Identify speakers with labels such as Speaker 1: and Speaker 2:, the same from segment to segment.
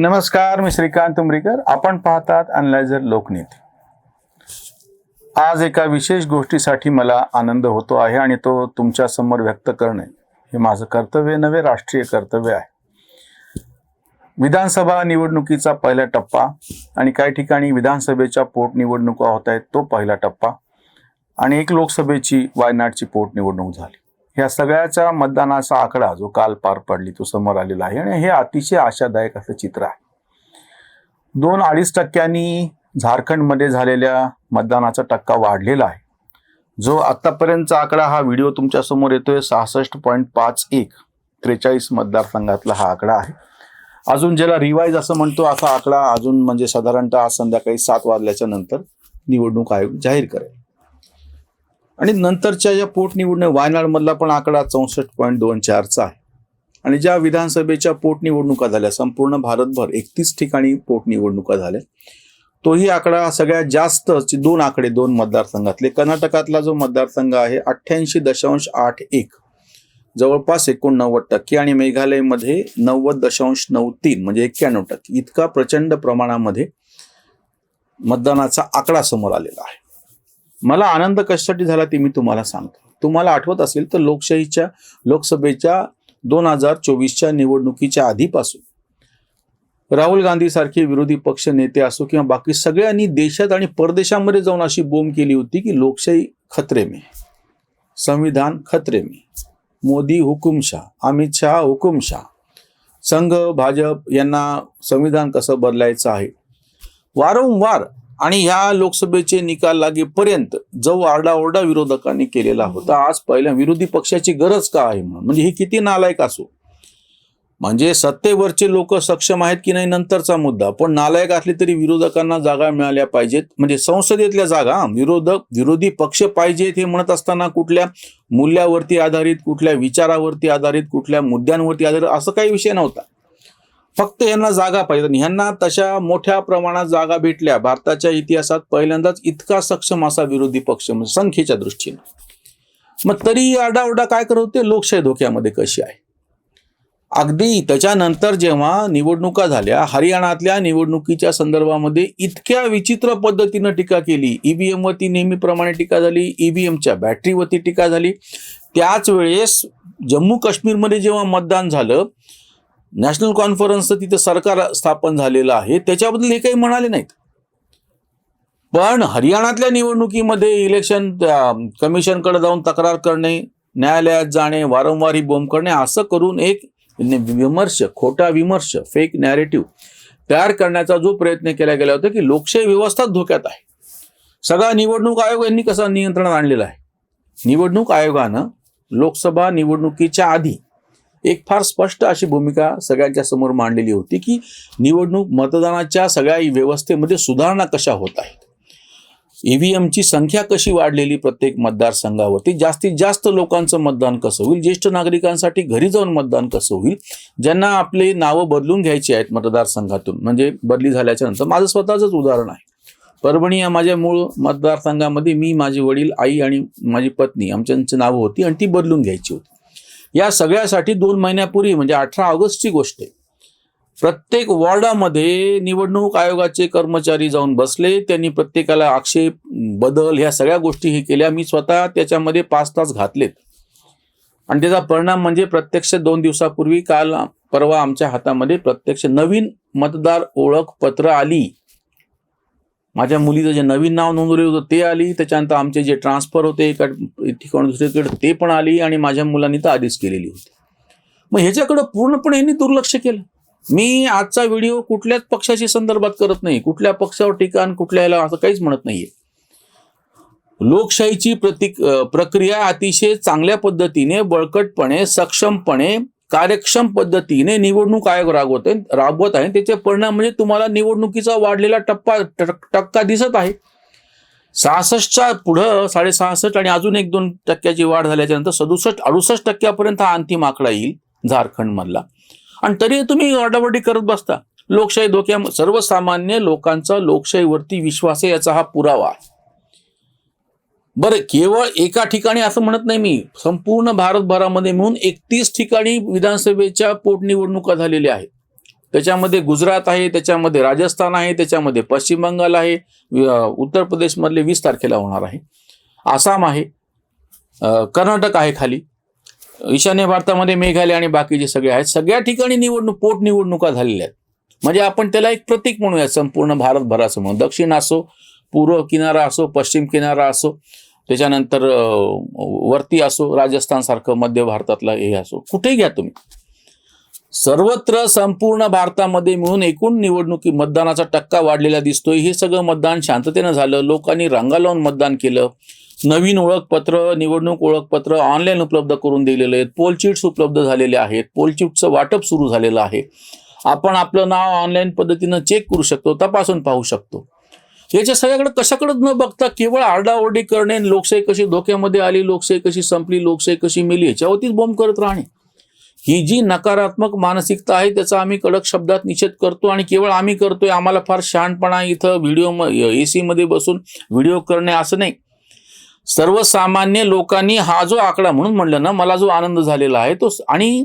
Speaker 1: नमस्कार मी श्रीकांत उमरीकर. आपण पाहतात अनलायझर लोकनेते. आज एका विशेष गोष्टीसाठी मला आनंद होतो आहे आणि तो तुमच्यासमोर व्यक्त करणे हे माझं कर्तव्य नव्हे राष्ट्रीय कर्तव्य आहे. विधानसभा निवडणुकीचा पहिला टप्पा आणि काही ठिकाणी विधानसभेच्या पोटनिवडणुका होत आहेत तो पहिला टप्पा. आणि एक लोकसभेची वायनाडची पोटनिवडणूक झाली. ह्या सगळ्याच्या मतदानाचा आकडा जो काल पार पडली तो समोर आलेला आहे. आणि हे अतिशय आशादायक असं चित्र आहे. दोन अडीच टक्क्यांनी झारखंडमध्ये झालेल्या मतदानाचा टक्का वाढलेला आहे. जो आत्तापर्यंतचा आकडा हा व्हिडिओ तुमच्यासमोर येतोय सहासष्ट पॉईंट पाच एक त्रेचाळीस मतदारसंघातला हा आकडा आहे. अजून ज्याला रिवाईज असं म्हणतो असा आकडा अजून म्हणजे साधारणतः आज संध्याकाळी सात वाजल्याच्या नंतर निवडणूक आयोग जाहीर करेल. आणि नंतरच्या या पोटनिवडणूक वायनाडमधला पण आकडा चौसष्ट पॉईंट दोन चारचा आहे. आणि ज्या विधानसभेच्या पोटनिवडणुका झाल्या संपूर्ण भारतभर एकतीस ठिकाणी पोटनिवडणुका झाल्या. तोही आकडा सगळ्यात जास्त दोन आकडे दोन मतदारसंघातले. कर्नाटकातला जो मतदारसंघ आहे अठ्ठ्याऐंशी दशांश आठ एक. जवळपास एकोणनव्वद टक्के आणि मेघालयमध्ये नव्वद दशांश नऊ तीन म्हणजे एक्क्याण्णव टक्के. इतका प्रचंड प्रमाणामध्ये मतदानाचा आकडा समोर आलेला आहे. मला आनंद कशासाठी झाला ते मी तुम्हाला सांगतो. तुम्हाला आठवत असेल तर लोकशाहीच्या लोकसभेच्या दोन हजार चोवीसच्या निवडणुकीच्या आधीपासून राहुल गांधी सारखे विरोधी पक्ष नेते असो किंवा बाकी सगळ्यांनी देशात आणि परदेशामध्ये जाऊन अशी बोंब केली होती की लोकशाही खतरे में संविधान खतरे में मोदी हुकुमशाह अमित शहा हुकुमशाह संघ भाजप यांना संविधान कसं बदलायचं आहे? वारंवार आणि ह्या लोकसभेचे निकाल लागेपर्यंत जो आरडाओरडा विरोधकांनी केलेला होता. आज पहिल्या विरोधी पक्षाची गरज का आहे म्हणून? म्हणजे हे किती नालायक असो. म्हणजे सत्तेवरचे लोक सक्षम आहेत की नाही नंतरचा मुद्दा. पण नालायक असले तरी विरोधकांना जागा मिळाल्या पाहिजेत. म्हणजे संसदेतल्या जागा विरोधक विरोधी पक्ष पाहिजेत हे म्हणत असताना कुठल्या मूल्यावरती आधारित कुठल्या विचारावरती आधारित कुठल्या मुद्द्यांवरती आधारित असं काही विषय नव्हता. फक्त यांना जागा पाहिजे. ह्यांना तशा मोठ्या प्रमाणात जागा भेटल्या भारताच्या इतिहासात पहिल्यांदाच इतका सक्षम असा विरोधी पक्ष म्हणजे संख्येच्या दृष्टीने. मग तरी आरडाओरडा काय करत होते? लोकशाही धोक्यामध्ये कशी आहे? अगदी त्याच्यानंतर जेव्हा निवडणुका झाल्या हरियाणातल्या निवडणुकीच्या संदर्भामध्ये इतक्या विचित्र पद्धतीनं टीका केली. ईव्हीएमवरती नेहमीप्रमाणे टीका झाली ईव्हीएमच्या बॅटरीवरती टीका झाली. त्याच वेळेस जम्मू काश्मीरमध्ये जेव्हा मतदान झालं नॅशनल कॉन्फरन्सचं तिथं सरकार स्थापन झालेलं आहे. त्याच्याबद्दल हे काही म्हणाले नाहीत. पण हरियाणातल्या निवडणुकीमध्ये इलेक्शन कमिशनकडे जाऊन तक्रार करणे न्यायालयात जाणे वारंवार ही बोंब करणे असं करून एक विमर्श खोटा विमर्श फेक नॅरेटिव्ह तयार करण्याचा जो प्रयत्न केला गेला होता की लोकशाही व्यवस्था धोक्यात आहे. सगळा निवडणूक आयोग यांनी कसा नियंत्रणात आणलेला आहे? निवडणूक आयोगानं लोकसभा निवडणुकीच्या आधी एक फार स्पष्ट अशी भूमिका सगळ्यांच्या समोर मांडलेली होती की निवडणूक मतदानाच्या सगळ्या व्यवस्थेमध्ये सुधारणा कशा होत आहेत? ईव्हीएमची संख्या कशी वाढलेली प्रत्येक मतदारसंघावरती? जास्तीत जास्त लोकांचं मतदान कसं होईल? ज्येष्ठ नागरिकांसाठी घरी जाऊन मतदान कसं होईल? ज्यांना आपले नावं बदलून घ्यायची आहेत मतदारसंघातून म्हणजे बदली झाल्याच्यानंतर माझं स्वतःचंच उदाहरण आहे. परभणी या माझ्या मूळ मतदारसंघामध्ये मी माझे वडील आई आणि माझी पत्नी आमच्यांची नावं होती आणि ती बदलून घ्यायची होती. या सगळ्यासाठी दोन महिन्यापूर्वी म्हणजे अठरा ऑगस्टची गोष्ट आहे. प्रत्येक वॉर्डामध्ये निवडणूक आयोगाचे कर्मचारी जाऊन बसले त्यांनी प्रत्येकाला आक्षेप बदल ह्या सगळ्या गोष्टी हे केल्या. मी स्वतः त्याच्यामध्ये पाच तास घातलेत. आणि त्याचा परिणाम म्हणजे प्रत्यक्ष दोन दिवसापूर्वी काल परवा आमच्या हातामध्ये प्रत्यक्ष नवीन मतदार ओळखपत्र आली. माझ्या मुलीचं जे नवीन नाव नोंदवलेलं होतं ते आली. त्याच्यानंतर आमचे जे ट्रान्सफर होते एका ठिकाणी दुसरीकडे ते पण आली आणि माझ्या मुलांनी तर आधीच केलेली होती. मग ह्याच्याकडं पूर्णपणे यांनी दुर्लक्ष केलं. मी आजचा व्हिडिओ कुठल्याच पक्षाशी संदर्भात करत नाही. कुठल्या पक्षावर टीका कुठल्या याला असं काहीच म्हणत नाहीये. लोकशाहीची प्रतिक प्रक्रिया अतिशय चांगल्या पद्धतीने बळकटपणे सक्षमपणे कार्यक्षम पद्धतीने निवडणूक आयोग राबवत आहे राबवत आहे. त्याचे परिणाम म्हणजे तुम्हाला निवडणुकीचा वाढलेला टप्पा टक्का दिसत आहे. सहासष्टच्या पुढं साडेसहासष्ट आणि अजून एक दोन टक्क्याची वाढ झाल्याच्यानंतर सदुसष्ट अडुसष्ट टक्क्यापर्यंत हा अंतिम आकडा येईल झारखंडमधला. आणि तरी तुम्ही आरडाओरडी करत बसता. लोकशाही धोक्या सर्वसामान्य लोकांचा लोकशाहीवरती विश्वास आहे याचा हा पुरावा. आहे बरं केवळ एका ठिकाणी असं म्हणत नाही मी. संपूर्ण भारतभरामध्ये मिळून एकतीस ठिकाणी विधानसभेच्या पोटनिवडणुका झालेल्या आहेत. त्याच्यामध्ये गुजरात आहे त्याच्यामध्ये राजस्थान आहे त्याच्यामध्ये पश्चिम बंगाल आहे उत्तर प्रदेशमधले वीस तारखेला होणार आहे. आसाम आहे कर्नाटक आहे खाली. ईशान्य भारतामध्ये मेघालय आणि बाकीचे सगळे आहेत सगळ्या ठिकाणी निवडणूक पोटनिवडणुका झालेल्या आहेत. म्हणजे आपण त्याला एक प्रतीक म्हणूया संपूर्ण भारतभराचं म्हणून दक्षिण असो पूर्व किनारा असो पश्चिम किनारा असो त्याच्यानंतर वरती असो राजस्थान सारखं मध्य भारतातला हे असो कुठेही घ्या तुम्ही. सर्वत्र संपूर्ण भारतामध्ये मिळून एकूण निवडणुकी मतदानाचा टक्का वाढलेला दिसतोय. हे सगळं मतदान शांततेनं झालं. लोकांनी रंगा लावून मतदान केलं. नवीन ओळखपत्र निवडणूक ओळखपत्र ऑनलाईन उपलब्ध करून दिलेले आहेत. पोलचिट्स उपलब्ध झालेले आहेत. पोलचिटचं वाटप सुरू झालेलं आहे. आपण आपलं नाव ऑनलाईन पद्धतीनं चेक करू शकतो तपासून पाहू शकतो. याच्या सगळ्याकडे कशाकडे न बघता केवळ आरडाओरडी करणे लोकशाही कशी धोक्यामध्ये आली लोकशाही कशी संपली लोकशाही कशी मिली याच्यावरतीच बोंब करत राहणे. ही जी नकारात्मक मानसिकता आहे त्याचा आम्ही कडक शब्दात निषेध करतो आणि केवळ आम्ही करतोय आम्हाला फार शहाणपणा इथं व्हिडिओ ए सीमध्ये बसून व्हिडिओ करणे असं नाही. सर्वसामान्य लोकांनी हा जो आकडा म्हणून म्हणलं ना मला जो आनंद झालेला आहे तो आणि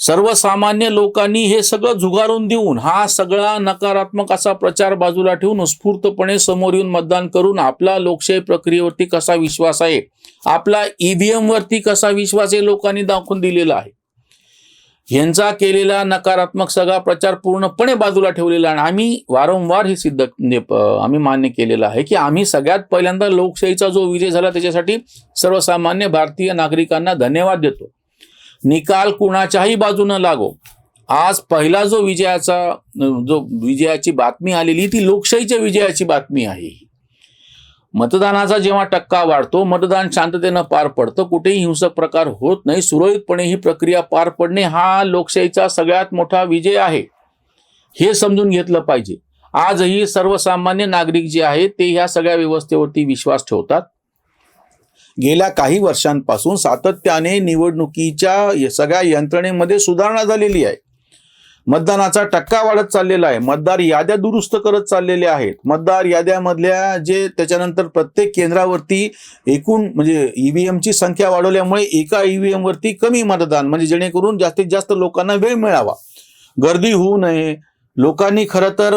Speaker 1: सर्वसामान्य लोकांनी हे सगळं झुगारून देऊन हा सगळा नकारात्मक असा प्रचार बाजूला ठेवून उत्स्फूर्तपणे समोर येऊन मतदान करून आपला लोकशाही प्रक्रियेवरती कसा विश्वास आहे आपला ईव्हीएम वरती कसा विश्वास आहे लोकांनी दाखवून दिलेला आहे. यांचा केलेला नकारात्मक सगळा प्रचार पूर्णपणे बाजूला ठेवलेला आहे आणि आम्ही वारंवार हे सिद्ध आम्ही मान्य केलेलं आहे की आम्ही सगळ्यात पहिल्यांदा लोकशाहीचा जो विजय झाला त्याच्यासाठी सर्वसामान्य भारतीय नागरिकांना धन्यवाद देतो. निकाल कुणाच्याही बाजूनं लागो. आज पहिला जो विजयाचा जो विजयाची बातमी आलेली ती लोकशाहीच्या विजयाची बातमी आहे मतदानाचा जेव्हा टक्का वाढतो मतदान शांततेनं पार पडतं कुठेही हिंसक प्रकार होत नाही सुरळीतपणे ही प्रक्रिया पार पडणे हा लोकशाहीचा सगळ्यात मोठा विजय आहे. हे समजून घेतलं पाहिजे. आजही सर्वसामान्य नागरिक जे आहेत ते ह्या सगळ्या व्यवस्थेवरती विश्वास ठेवतात. गेल्या काही वर्षांपासून सातत्याने निवडणुकीच्या सगळ्या यंत्रणेमध्ये सुधारणा झालेली आहे. मतदानाचा टक्का वाढत चाललेला आहे. मतदार याद्या दुरुस्त करत चाललेले आहेत. मतदार याद्यामधल्या जे त्याच्यानंतर प्रत्येक केंद्रावरती एकूण म्हणजे ईव्हीएमची संख्या वाढवल्यामुळे एका ईव्हीएम वरती कमी मतदान म्हणजे जेणेकरून जास्तीत जास्त लोकांना वेळ मिळावा. गर्दी होऊ नये लोकांनी खरं तर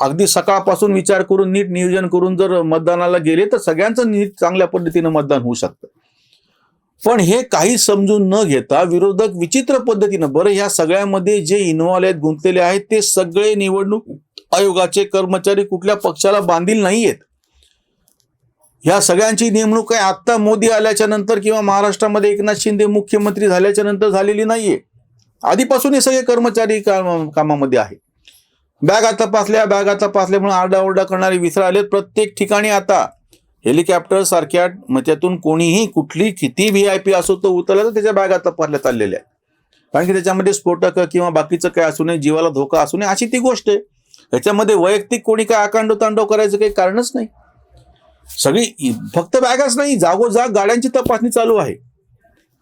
Speaker 1: अगदी सकाळपासून विचार करून नीट नियोजन करून जर मतदानाला गेले तर सगळ्यांचं नीट चांगल्या पद्धतीनं मतदान होऊ शकतं. पण हे काही समजून न घेता विरोधक विचित्र पद्धतीनं बरं ह्या सगळ्यामध्ये जे इन्व्हॉल्व आहेत गुंतलेले आहेत ते सगळे निवडणूक आयोगाचे कर्मचारी कुठल्या पक्षाला बांधील नाहीयेत. ह्या सगळ्यांची नेमणूक आहे आत्ता मोदी आल्याच्यानंतर किंवा महाराष्ट्रामध्ये एकनाथ शिंदे मुख्यमंत्री झाल्याच्यानंतर झालेली नाहीये. आधीपासून हे सगळे कर्मचारी काम- कामामध्ये आहे बॅगा तपासल्या बॅगा तपासल्या म्हणून आरडाओरडा करणारे विसर प्रत्येक ठिकाणी आता. हेलिकॉप्टर सारख्या मग त्यातून कोणीही कुठली किती व्ही आय पी असो तो उतरला तर त्याच्या बॅगा तपासल्या चाललेल्या कारण की त्याच्यामध्ये स्फोटक किंवा बाकीचं काय असू नये जीवाला धोका असू नये अशी ती गोष्ट आहे. त्याच्यामध्ये वैयक्तिक कोणी काय आकांडो तांडव करायचं काही कारणच नाही. सगळी फक्त बॅगाच नाही जागोजाग गाड्यांची तपासणी चालू आहे.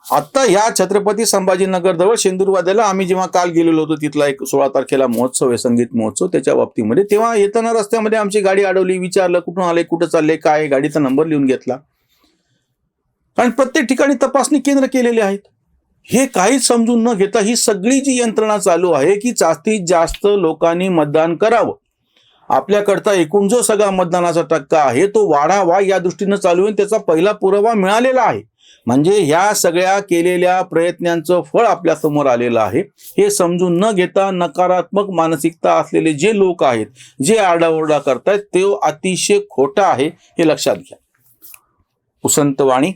Speaker 1: आता या छत्रपती संभाजीनगर जवळ शेंदूरवाद्याला आम्ही जेव्हा काल गेलेलो होतो तिथला एक सोळा तारखेला महोत्सव आहे संगीत महोत्सव त्याच्या बाबतीमध्ये तेव्हा येताना रस्त्यामध्ये आमची गाडी अडवली विचारलं कुठून आले कुठं चालले काय आहे? गाडीचा नंबर लिहून घेतला. कारण प्रत्येक ठिकाणी तपासणी केंद्र केलेले आहेत. हे काहीच समजून न घेता ही सगळी जी यंत्रणा चालू आहे की जास्तीत जास्त लोकांनी मतदान करावं. आपल्याकडचा एकूण जो सगळा मतदानाचा टक्का आहे तो वाढावा या दृष्टीनं चालू आहे त्याचा पहिला पुरावा मिळालेला आहे. म्हणजे ह्या सगळ्या केलेल्या प्रयत्नांचं फळ आपल्यासमोर आलेलं आहे. हे समजून न घेता नकारात्मक मानसिकता असलेले जे लोक आहेत जे आरडाओरडा करतायत ते अतिशय खोटं आहे हे लक्षात घ्या. उसंतवाणी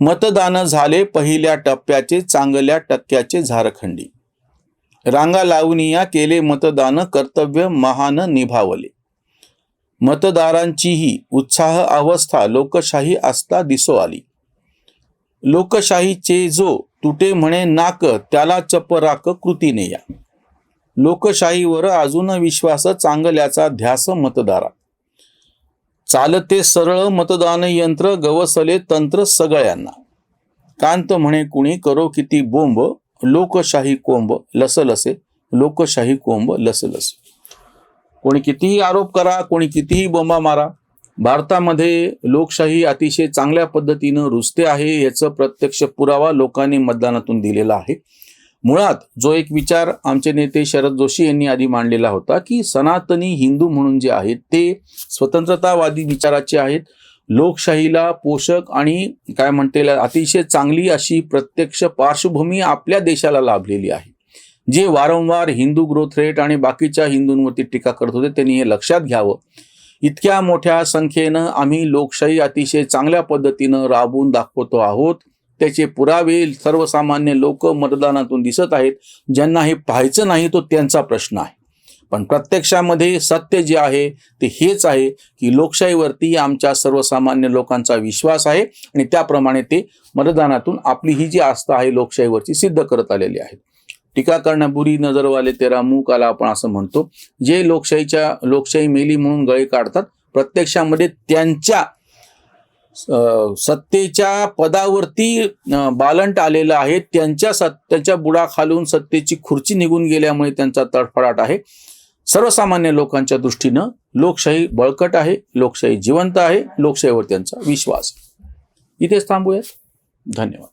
Speaker 1: मतदान झाले पहिल्या टप्प्याचे चांगल्या टक्क्याचे झारखंडी. रांगा लावणीया केले मतदान कर्तव्य महान निभावले. मतदारांचीही उत्साह अवस्था लोकशाही असता दिसो आली. लोकशाहीचे जो तुटे म्हणे नाक त्याला चपराक कृतीने या. लोकशाहीवर अजून विश्वास चांगल्याचा ध्यास मतदारा चालते सरळ मतदान यंत्र गवसले तंत्र सगळ्यांना. कांत म्हणे कुणी करो किती बोंब लोकशाही कोंब लसलसे लोकशाही कोंब लसलसे. कोणी कितीही आरोप करा कोणी कितीही बोंबा मारा भारतामध्ये लोकशाही अतिशय चांगल्या पद्धतीनं रुजते आहे याचं प्रत्यक्ष पुरावा लोकांनी मतदानातून दिलेला आहे. मुळात जो एक विचार आमचे नेते शरद जोशी यांनी आधी मांडलेला होता की सनातनी हिंदू म्हणून जे आहेत ते स्वतंत्रतावादी विचाराचे आहेत. लोकशाहीला पोषक आणि काय म्हणता येईल अतिशय चांगली अशी प्रत्यक्ष पार्श्वभूमी आपल्या देशाला लाभलेली आहे. जे वारंवार हिंदू ग्रोथ रेट आणि बाकीच्या हिंदूंवरती टीका करत होते त्यांनी हे लक्षात घ्यावं. इतक्या मोठ्या संख्येनं आम्ही लोकशाही अतिशय चांगल्या पद्धतीनं राबवून दाखवतो आहोत. त्याचे पुरावे सर्वसामान्य लोक मतदानातून दिसत आहेत. ज्यांना हे पाहायचं नाही तो त्यांचा प्रश्न आहे. पण प्रत्यक्षामध्ये सत्य जे आहे ते हेच आहे की लोकशाहीवरती आमच्या सर्वसामान्य लोकांचा विश्वास आहे आणि त्याप्रमाणे ते मतदानातून आपली ही जी आस्था आहे लोकशाहीवरची सिद्ध करत आलेली आहे टीका करणं बुरी नजरवाले तेरा मूक आला आपण असं म्हणतो. जे लोकशाहीच्या लोकशाही मेली म्हणून गळे काढतात प्रत्यक्षामध्ये त्यांच्या सत्तेच्या पदावरती बालंट आलेलं आहे. त्यांच्या सत्तेच्या बुडाखालून सत्तेची खुर्ची निघून गेल्यामुळे त्यांचा तडफडाट आहे. सर्वसामान्य लोकांच्या दृष्टीनं लोकशाही बळकट आहे लोकशाही जिवंत आहे लोकशाहीवर त्यांचा विश्वास इथेच थांबूयात. धन्यवाद.